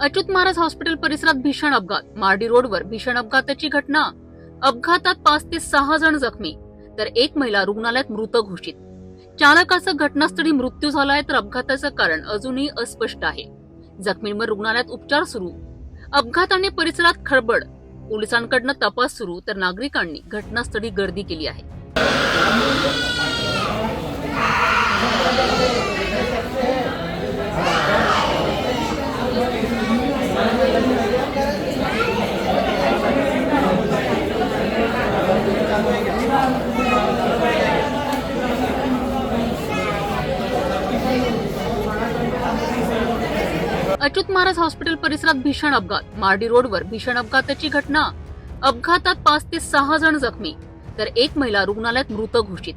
Achyut Maharaj hospital परिसरात भीषण अपघात. मार्डी रोडवर भीषण अपघाताची घटना. अपघातात पाच ते सहा जण जखमी तर एक महिला रुग्णालयात मृत घोषित. चालकाचा घटनास्थळी मृत्यू झालाय तर अपघाताचं कारण अजूनही अस्पष्ट आहे. जखमींवर रुग्णालयात उपचार सुरू. अपघाताने परिसरात खळबळ. पोलिसांकडनं तपास सुरू तर नागरिकांनी घटनास्थळी गर्दी केली आहे. अच्युत महाराज हॉस्पिटल परिसरात भीषण अपघात. मार्डी रोडवर भीषण अपघाताची घटना. अपघातात पाच ते सहा जण जखमी तर एक महिला रुग्णालयात मृत घोषित.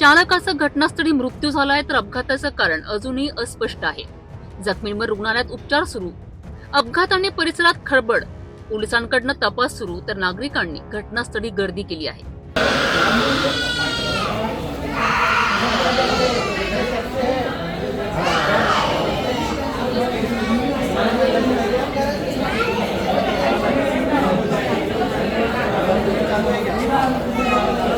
चालकाचा घटनास्थळी मृत्यू झालाय तर अपघाताचं कारण अजूनही अस्पष्ट आहे. जखमींवर रुग्णालयात उपचार सुरू. अपघाताने परिसरात खळबळ. पोलिसांकडनं तपास सुरू तर नागरिकांनी घटनास्थळी गर्दी केली आहे. Amém.